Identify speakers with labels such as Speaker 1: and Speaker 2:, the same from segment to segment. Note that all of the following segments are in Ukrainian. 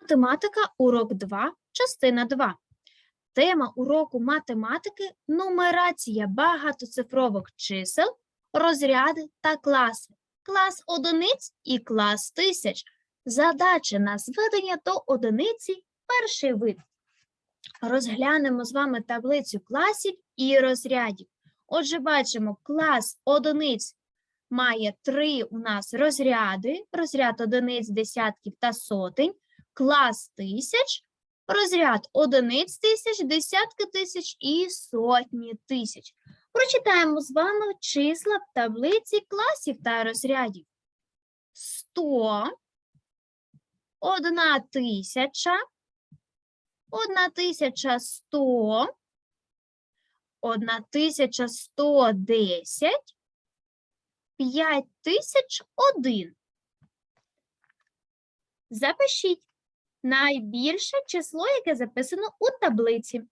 Speaker 1: Математика, урок 2, частина 2. Тема уроку математики – нумерація багатоцифрових чисел, розряди та класи. Клас одиниць і клас тисяч. Задача на зведення до одиниці – перший вид. Розглянемо з вами таблицю класів і розрядів. Отже, бачимо, клас одиниць має три у нас розряди, розряд одиниць, десятків та сотень, клас тисяч, розряд одиниць тисяч, десятки тисяч і сотні тисяч. Прочитаємо з вами числа в таблиці класів та розрядів. 100, одна тисяча, одна тисяча сто, одна тисяча сто десять, п'ять тисяч один. Запишіть найбільше число, яке записано у таблиці.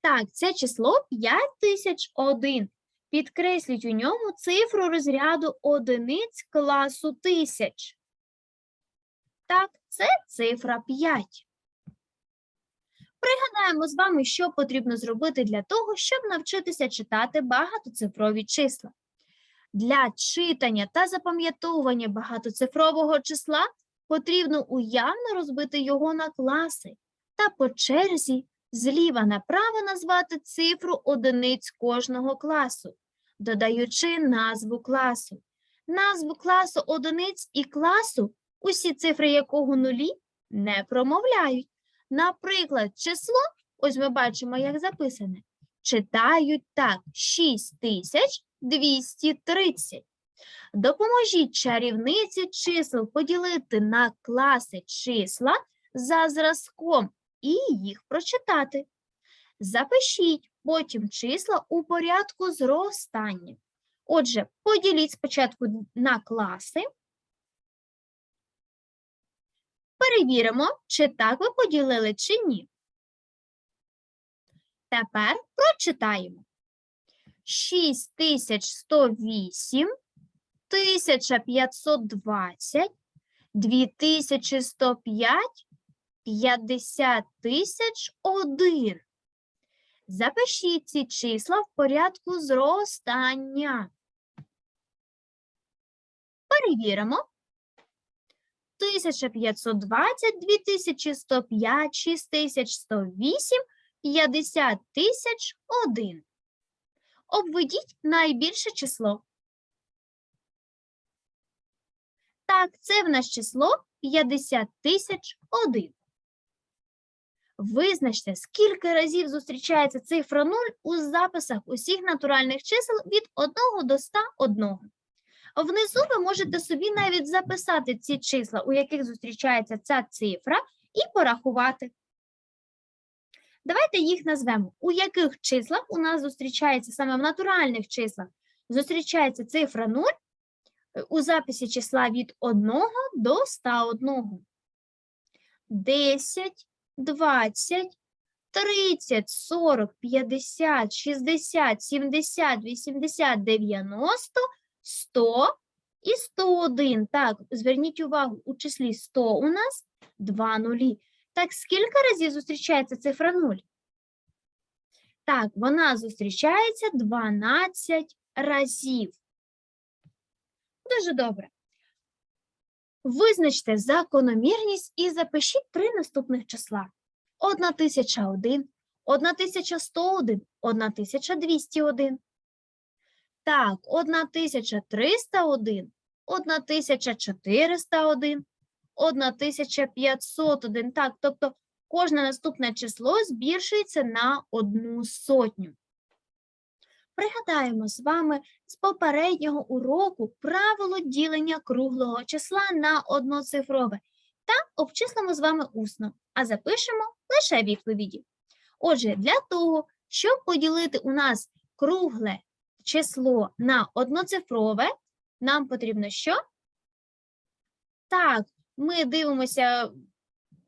Speaker 1: Так, це число 5001. Підкресліть у ньому цифру розряду одиниць класу тисяч. Так, це цифра 5. Пригадаємо з вами, що потрібно зробити для того, щоб навчитися читати багатоцифрові числа. Для читання та запам'ятовування багатоцифрового числа потрібно уявно розбити його на класи та по черзі зліва направо назвати цифру одиниць кожного класу, додаючи назву класу. Назву класу одиниць і класу, усі цифри якого нулі, не промовляють. Наприклад, число, ось ми бачимо, як записане, читають так 6230. Допоможіть чарівниці чисел поділити на класи числа за зразком і їх прочитати. Запишіть потім числа у порядку зростання. Отже, поділіть спочатку на класи. Перевіримо, чи так ви поділили, чи ні. Тепер прочитаємо. 6108, 1520, 2105, 50 тисяч 1. Запишіть ці числа в порядку зростання. Перевіримо. 1520, 2105, 6108, 50 тисяч 1. Обведіть найбільше число. Так, це в нас число 50 тисяч 1. Визначте, скільки разів зустрічається цифра 0 у записах усіх натуральних чисел від 1 до 101. Внизу ви можете собі навіть записати ці числа, у яких зустрічається ця цифра, і порахувати. Давайте їх назвемо. У яких числах у нас зустрічається саме в натуральних числах зустрічається цифра 0 у записі числа від 1 до 101. 10, 20, 30, 40, 50, 60, 70, 80, 90, 100 і 101. Так, зверніть увагу, у числі 100 у нас 2 нулі. Так, скільки разів зустрічається цифра 0? Так, вона зустрічається 12 разів. Дуже добре. Визначте закономірність і запишіть три наступних числа. 1001, 1101, 1201. Так, 1301, 1401, 1501. Так, тобто кожне наступне число збільшується на одну сотню. Пригадаємо з вами з попереднього уроку правило ділення круглого числа на одноцифрове та обчислимо з вами усно, а запишемо лише відповіді. Отже, для того, щоб поділити у нас кругле число на одноцифрове, нам потрібно що? Так, ми дивимося,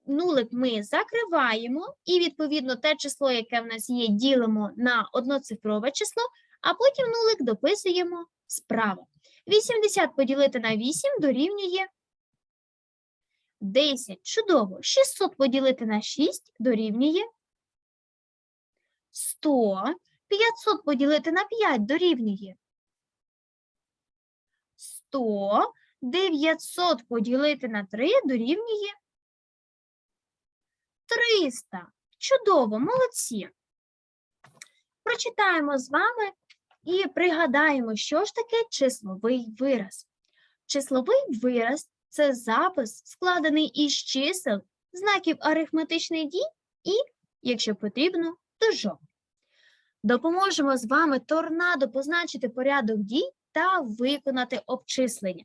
Speaker 1: нулик ми закриваємо, і, відповідно, те число, яке в нас є, ділимо на одноцифрове число, а потім нулик дописуємо справа. 80 поділити на 8 дорівнює 10. Чудово. 600 поділити на 6 дорівнює 100. 500 поділити на 5 дорівнює 100. 900 поділити на 3 дорівнює 300. Чудово, молодці. Прочитаємо з вами і пригадаємо, що ж таке числовий вираз. Числовий вираз це запис, складений із чисел, знаків арифметичних дій і, якщо потрібно, дужок. Допоможемо з вами торнадо позначити порядок дій та виконати обчислення.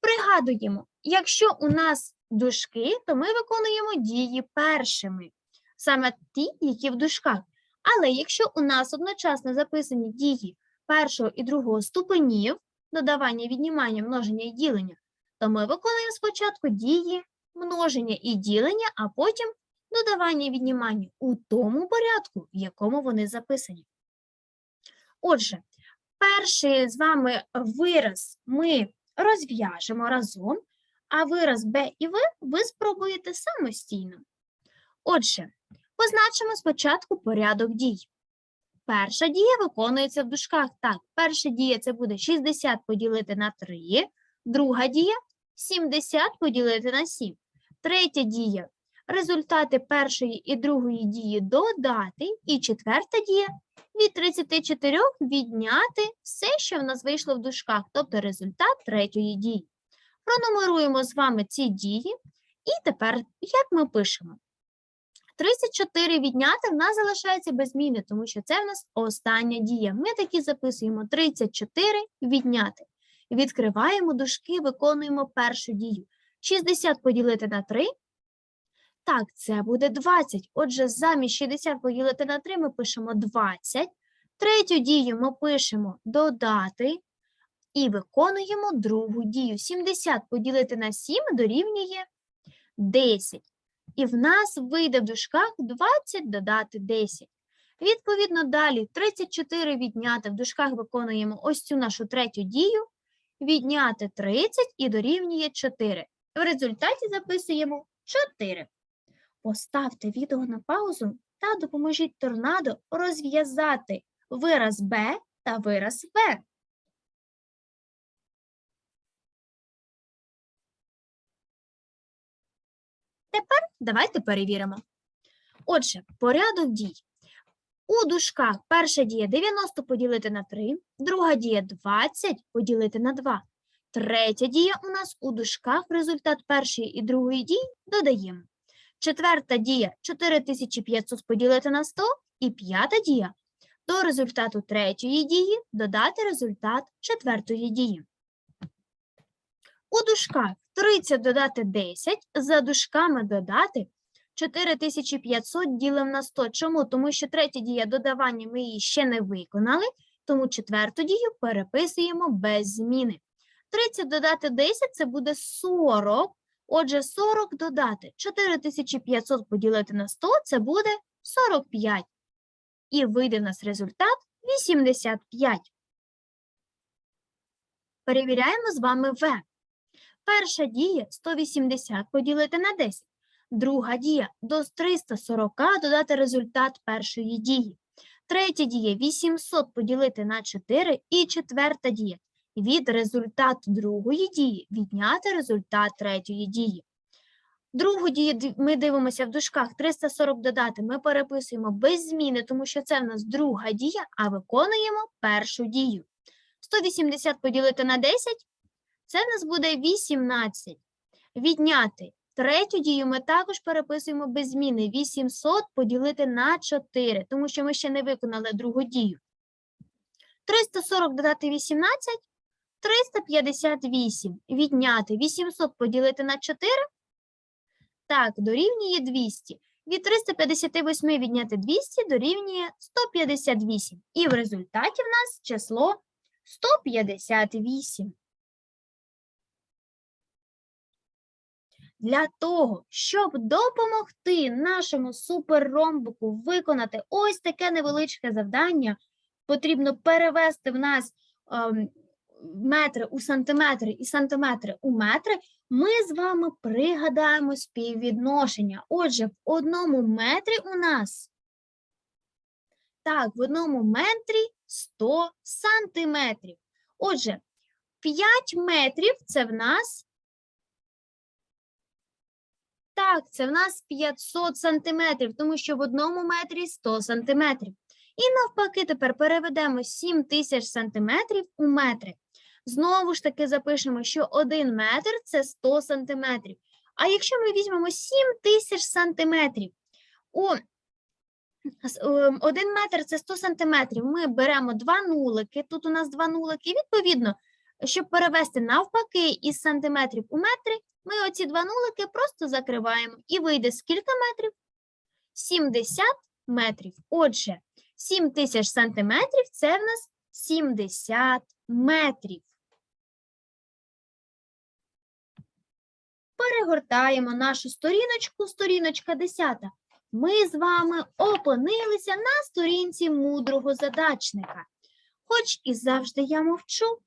Speaker 1: Пригадуємо, якщо у нас дужки, то ми виконуємо дії першими, саме ті, які в дужках. Але якщо у нас одночасно записані дії першого і другого ступенів, додавання, віднімання, множення і ділення, то ми виконуємо спочатку дії множення і ділення, а потім додавання і віднімання у тому порядку, в якому вони записані. Отже, перший з вами вираз ми розв'яжемо разом, а вираз Б і В ви спробуєте самостійно. Отже, позначимо спочатку порядок дій. Перша дія виконується в дужках. Так, перша дія це буде 60 поділити на 3, друга дія 70 поділити на 7. Третя дія результати першої і другої дії додати, і четверта дія від 34 відняти все, що в нас вийшло в дужках, тобто результат третьої дії. Пронумеруємо з вами ці дії, і тепер як ми пишемо? 34 відняти в нас залишається без зміни, тому що це в нас остання дія. Ми такі записуємо 34 відняти. Відкриваємо дужки, виконуємо першу дію. 60 поділити на 3. Так, це буде 20. Отже, замість 60 поділити на 3 ми пишемо 20. Третю дію ми пишемо додати і виконуємо другу дію. 70 поділити на 7 дорівнює 10. І в нас вийде в дужках 20 додати 10. Відповідно, далі 34 відняти в дужках виконуємо ось цю нашу третю дію, відняти 30 і дорівнює 4. В результаті записуємо 4. Поставте відео на паузу та допоможіть торнадо розв'язати вираз Б та вираз В. Тепер давайте перевіримо. Отже, порядок дій. У дужках перша дія 90 поділити на 3, друга дія 20 поділити на 2. Третя дія у нас у дужках результат першої і другої дії додаємо. Четверта дія 4500 поділити на 100 і п'ята дія до результату третьої дії додати результат четвертої дії. У дужках 30 додати 10, за дужками додати 4500 ділимо на 100. Чому? Тому що третя дія додавання ми її ще не виконали, тому четверту дію переписуємо без зміни. 30 додати 10 – це буде 40. Отже, 40 додати 4500 поділити на 100 – це буде 45. І вийде в нас результат 85. Перевіряємо з вами В. Перша дія 180 поділити на 10. Друга дія до 340 додати результат першої дії. Третя дія 800 поділити на 4 і четверта дія від результату другої дії відняти результат третьої дії. Другу дію ми дивимося в дужках 340 додати, ми переписуємо без зміни, тому що це в нас друга дія, а виконуємо першу дію. 180 поділити на 10 це в нас буде 18. Відняти третю дію ми також переписуємо без зміни. 800 поділити на 4, тому що ми ще не виконали другу дію. 340 додати 18 – 358. Відняти 800 поділити на 4 – так, дорівнює 200. Від 358 відняти 200 дорівнює 158. І в результаті в нас число 158. Для того, щоб допомогти нашому суперромбику виконати ось таке невеличке завдання, потрібно перевести в нас ем, метри у сантиметри і сантиметри у метри, ми з вами пригадаємо співвідношення. Отже, в одному метрі у нас так, в одному метрі 100 сантиметрів. Отже, 5 метрів це в нас. Так, це в нас 500 сантиметрів, тому що в одному метрі 100 сантиметрів. І навпаки, тепер переведемо 7 тисяч сантиметрів у метри. Знову ж таки запишемо, що 1 метр це 100 сантиметрів. А якщо ми візьмемо 7 тисяч сантиметрів, у ем, 1 метр це 100 сантиметрів, ми беремо два нулики, тут у нас два нулики, і відповідно, щоб перевести навпаки із сантиметрів у метри, ми оці два нулики просто закриваємо. І вийде скільки метрів? 70 метрів. Отже, 7 тисяч сантиметрів це в нас 70 метрів. Перегортаємо нашу сторіночку, сторіночка 10. Ми з вами опинилися на сторінці мудрого задачника. Хоч і завжди я мовчу,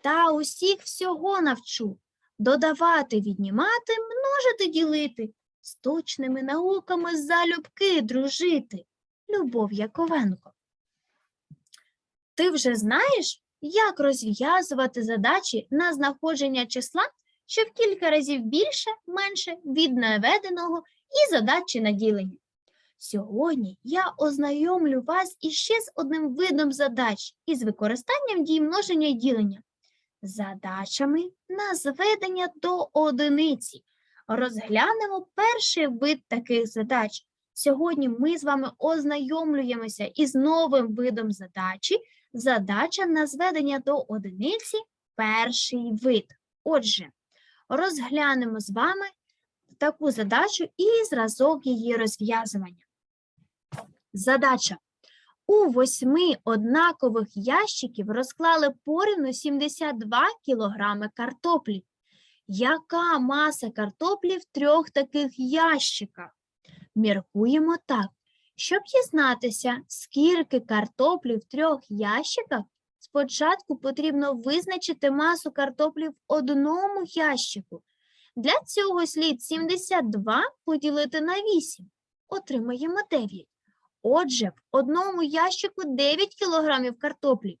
Speaker 1: та усіх всього навчу. Додавати, віднімати, множити, ділити, з точними науками залюбки дружити. Любов Яковенко. Ти вже знаєш, як розв'язувати задачі на знаходження числа, що в кілька разів більше, менше від наведеного і задачі на ділення. Сьогодні я ознайомлю вас іще з одним видом задач із використанням дій множення і ділення. Задачами на зведення до одиниці. Розглянемо перший вид таких задач. Сьогодні ми з вами ознайомлюємося із новим видом задачі. Задача на зведення до одиниці перший вид. Отже, розглянемо з вами таку задачу і зразок її розв'язування. Задача. У восьми однакових ящиків розклали порівну 72 кілограми картоплі. Яка маса картоплі в трьох таких ящиках? Міркуємо так. Щоб дізнатися, скільки картоплі в трьох ящиках, спочатку потрібно визначити масу картоплі в одному ящику. Для цього слід 72 поділити на 8. Отримаємо 9. Отже, в одному ящику 9 кілограмів картоплі.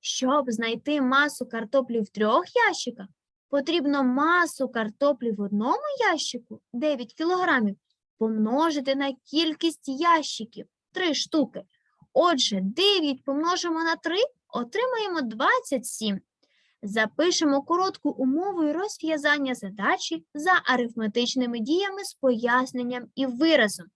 Speaker 1: Щоб знайти масу картоплі в трьох ящиках, потрібно масу картоплі в одному ящику 9 кілограмів помножити на кількість ящиків 3 штуки. Отже, 9 помножимо на 3, отримаємо 27. Запишемо коротку умову і розв'язання задачі за арифметичними діями з поясненням і виразом.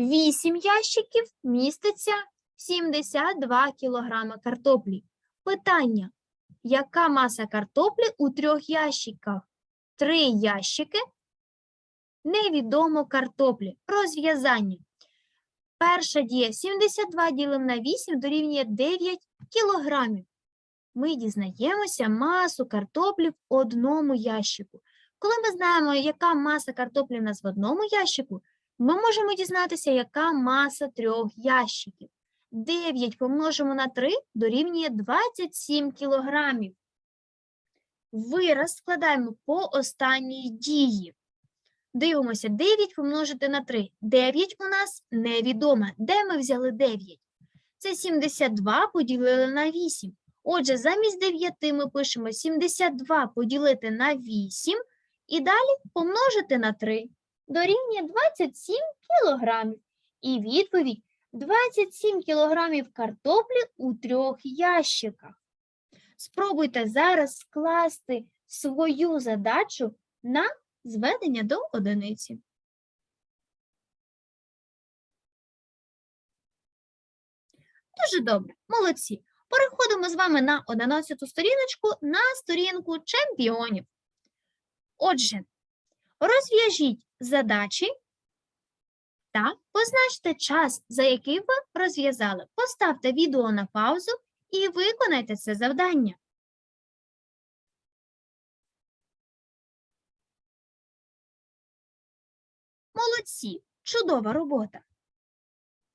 Speaker 1: 8 ящиків міститься 72 кг картоплі. Питання. Яка маса картоплі у трьох ящиках? Три ящики. Невідомо картоплі. Розв'язання. Перша дія 72 ділимо на 8 дорівнює 9 кілограмів. Ми дізнаємося масу картоплі в одному ящику. Коли ми знаємо, яка маса картоплі в нас в одному ящику, ми можемо дізнатися, яка маса трьох ящиків. 9 помножимо на 3 дорівнює 27 кілограмів. Вираз складаємо по останній дії. Дивимося, 9 помножити на 3. 9 у нас невідоме. Де ми взяли 9? Це 72 поділили на 8. Отже, замість 9 ми пишемо 72 поділити на 8 і далі помножити на 3. Дорівнює 27 кілограмів. І відповідь 27 кілограмів картоплі у трьох ящиках. Спробуйте зараз скласти свою задачу на зведення до одиниці. Дуже добре, молодці. Переходимо з вами на 11 сторіночку на сторінку чемпіонів. Отже, розв'яжіть задачі та позначте час, за який ви розв'язали. Поставте відео на паузу і виконайте це завдання. Молодці! Чудова робота!